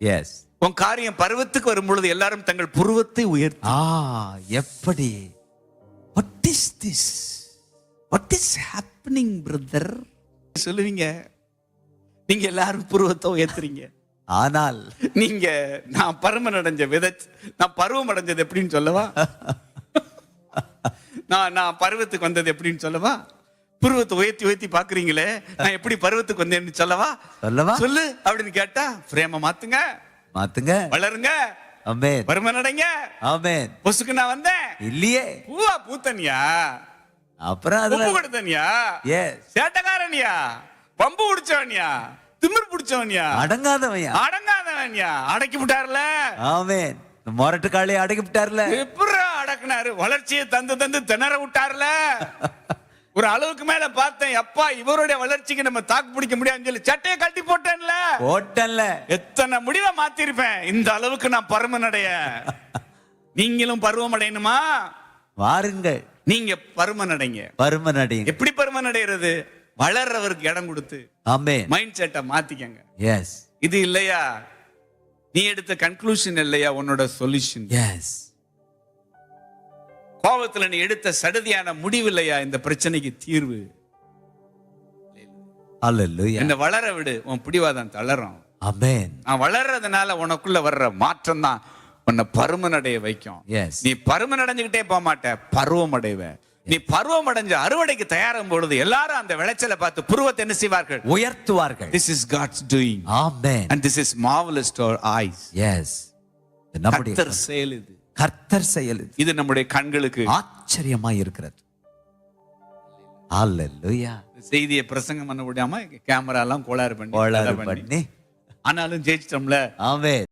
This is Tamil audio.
எஸ் உன் காரியம் பருவத்துக்கு வரும் பொழுது எல்லாரும் தங்கள் புருவத்தை உயர்த்தி. ஆ எப்படி? What is this what is happening brother சொல்லுவீங்க. நீங்க எல்லாரும் புருவத்தை உயர்த்துறீங்க. ஆனால் நீங்க நான் பருமன் அடைஞ்ச விதை நான் பருவம் அடைஞ்சது எப்படின்னு சொல்லவா? நான் நான் பருவத்துக்கு வந்தது எப்படின்னு சொல்லவா? புருவத்தை உயர்த்தி உயர்த்தி பாக்குறீங்களே நான் எப்படி பருவத்துக்கு வந்தேன்னு சொல்லவா? சொல்லவா? சொல்லு அப்படின்னு கேட்டா பிரேம மாத்துங்க. மாத்துங்க. வளருங்க. ஆமென். பருமன் அடைங்க ஆமென். பொசுக்கு நான் வந்தேன். இல்லையே. பூவா பூத்தனியா? அப்புறம் அதுல உப்பு கொடுத்தனியா? எஸ் சேட்டக்காரனியா? பம்பு பிடிச்சவனியா திமிர் பிடிச்சவனியா? அடங்காதவையா அடங்காதவனியா? அடக்கி விட்டார்ல. ஆமென். இந்த மொரட்டு காளையை அடக்கி விட்டார்ல. எப்படி அடக்குனாரு. வளர்ச்சியை தந்து தந்து திணற விட்டார்ல. ஒரு அளவுக்கு மேல பார்த்தேன் அப்பா இவருடைய வளர்ச்சிக்கு நம்ம தாக்கு பிடிக்க முடியாதுன்னு சொல்லி சட்டையை கட்டி போட்டேன்ல. போட்டல்ல எத்தனை முடிவை மாத்திருப்பேன்? இந்த அளவுக்கு நான் பருமன் அடைய நீங்களும் பருவம் அடையணுமா வாருங்கள் நீங்க பருமன் அடைங்க பருமன் அடிங்க எப்படி பருமன் அடைகிறது வளர்றவருக்கு இடம் கொடுத்து. ஆமென். மைண்ட் செட்டை மாத்திக்கங்க. எஸ் இது இல்லையா? நீ எடுத்த கன்க்ளூஷன் இல்லையா? உன்னோட சொல்யூஷன் எஸ் கோபத்துல நீ எடுத்த சடுதியான முடிவு இல்லையா இந்த பிரச்சனைக்கு தீர்வு. என்ன வளர விடு. உன் பிடிவாதம் தளரும். ஆமென் நான் வளர்றதுனால உனக்குள்ள வர்ற மாற்றம் தான் உன்னை பருமன் அடைய வைக்கும் நீ பருமன் அடைஞ்சுக்கிட்டே போக மாட்ட. பருவம் அடைவ. நீ பருவம் அடைஞ்சு அறுவடைக்கு தயாரும் பொழுது எல்லாரும் அந்த விளைச்சலை பார்த்து புருவத்தை என்ன செய்வார்கள்? உயர்த்துவார்கள். This is God's doing amen and this is marvellous to our eyes yes நம்முடைய செயல் இது. கர்த்தர் செயல் இது. நம்முடைய கண்களுக்கு. ஆச்சரியமா இருக்கிறது செய்தியை பிரசங்கம் பண்ண முடியாம கேமரா எல்லாம் கோளாறு பண்ணி கோளாறு பண்ணி. ஆனாலும் ஜெயிச்சிட்டோம்ல? ஆமென்.